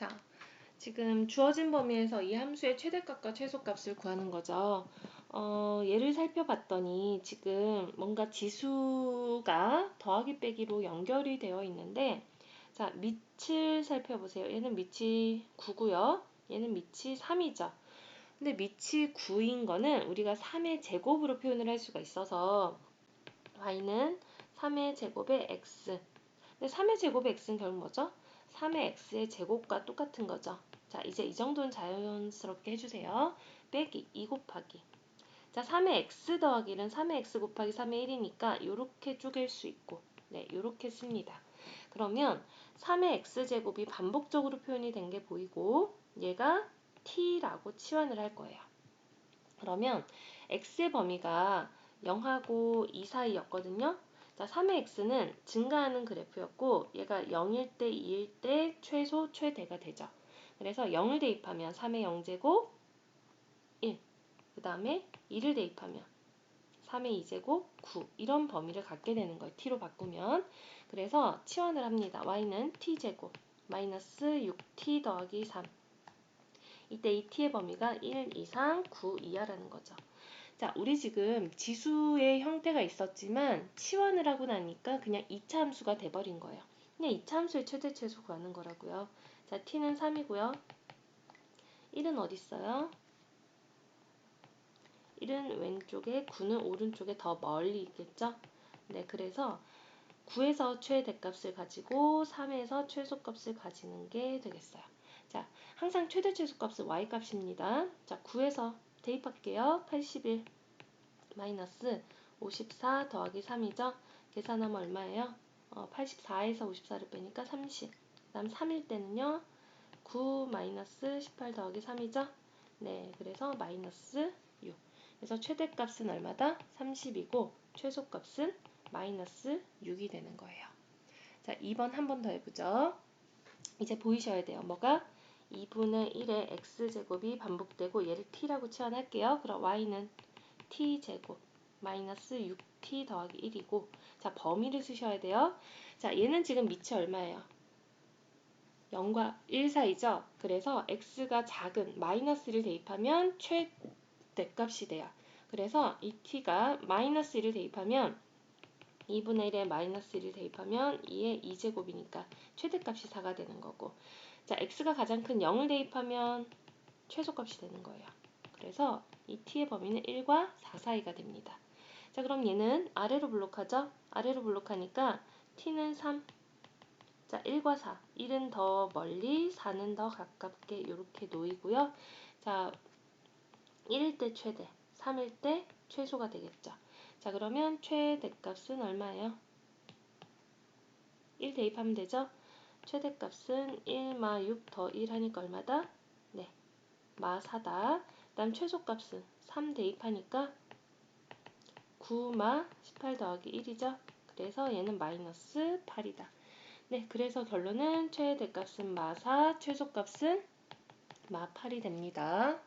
자, 지금 주어진 범위에서 이 함수의 최대값과 최소값을 구하는 거죠. 어, 얘를 살펴봤더니 지금 뭔가 지수가 더하기 빼기로 연결이 되어 있는데 자, 밑을 살펴보세요. 얘는 밑이 9고요. 얘는 밑이 3이죠. 근데 밑이 9인 거는 우리가 3의 제곱으로 표현을 할 수가 있어서 y는 3의 제곱의 x. 근데 3의 제곱의 x는 결국 뭐죠? 3의 x의 제곱과 똑같은 거죠. 자, 이제 이 정도는 자연스럽게 해주세요. 빼기 2 곱하기. 자, 3의 x 더하기는 3의 x 곱하기 3의 1이니까 이렇게 쪼갤 수 있고 네, 이렇게 씁니다. 그러면 3의 x제곱이 반복적으로 표현이 된 게 보이고 얘가 t라고 치환을 할 거예요. 그러면 x의 범위가 0하고 2 사이였거든요. 자, 3의 x는 증가하는 그래프였고 얘가 0일 때, 2일 때 최소, 최대가 되죠. 그래서 0을 대입하면 3의 0제곱 1. 그 다음에 2를 대입하면 3의 2제곱 9. 이런 범위를 갖게 되는 거예요. t로 바꾸면. 그래서 치환을 합니다. y는 t제곱 마이너스 6t 더하기 3. 이때 이 t의 범위가 1 이상 9 이하라는 거죠. 자, 우리 지금 지수의 형태가 있었지만 치환을 하고 나니까 그냥 2차 함수가 돼버린 거예요. 그냥 2차 함수의 최대 최소 구하는 거라고요. 자, t는 3이고요. 1은 어디 있어요? 1은 왼쪽에 9는 오른쪽에 더 멀리 있겠죠? 네, 그래서 9에서 최대값을 가지고 3에서 최소값을 가지는 게 되겠어요. 자, 항상 최대 최소값은 y값입니다. 자, 9에서 대입할게요. 81 마이너스 54 더하기 3이죠. 계산하면 얼마예요? 어, 84에서 54를 빼니까 30. 그 다음 3일 때는요. 9 마이너스 18 더하기 3이죠. 네, 그래서 마이너스 6. 그래서 최대값은 얼마다? 30이고 최소값은 마이너스 6이 되는 거예요. 자, 2번 한 번 더 해보죠. 이제 보이셔야 돼요. 뭐가? 2분의 1의 x제곱이 반복되고 얘를 t라고 치환할게요. 그럼 y는 t제곱 마이너스 6t 더하기 1이고 자 범위를 쓰셔야 돼요. 자 얘는 지금 밑이 얼마예요? 0과 1 사이죠. 그래서 x가 작은 마이너스를 대입하면 최대값이 돼요. 그래서 이 t가 마이너스 1을 대입하면 2분의 1에 마이너스 1을 대입하면 2의 2제곱이니까 최대값이 4가 되는 거고 자 x가 가장 큰 0을 대입하면 최소값이 되는 거예요. 그래서 이 t의 범위는 1과 4 사이가 됩니다. 자 그럼 얘는 아래로 블록하죠? 아래로 블록하니까 t는 3 자, 1과 4. 1은 더 멀리, 4는 더 가깝게 이렇게 놓이고요. 자, 1일 때 최대, 3일 때 최소가 되겠죠. 자, 그러면 최대값은 얼마예요? 1 대입하면 되죠? 최대값은 1마 6 더 1 하니까 얼마다? 네, 마 4다. 그 다음 최소값은 3 대입하니까 9마 18 더하기 1이죠. 그래서 얘는 마이너스 8이다. 네, 그래서 결론은 최대값은 마 4, 최소값은 마 8이 됩니다.